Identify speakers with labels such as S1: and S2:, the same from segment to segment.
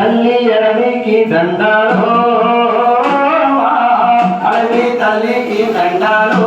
S1: తల్లి అడవికి దండాలు. అడవి తల్లికి దండాలు.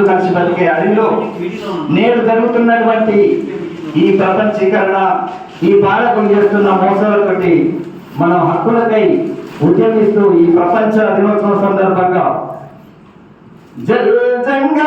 S1: అందరూ కలిసి బతికే అడవిలో నేడు జరుగుతున్నటువంటి ఈ ప్రపంచీకరణ ఈ పాలకులు చేస్తున్న మోసాల మనం హక్కులకై ఉద్యమిస్తూ ఈ ప్రపంచ దినోత్సవం సందర్భంగా జంగ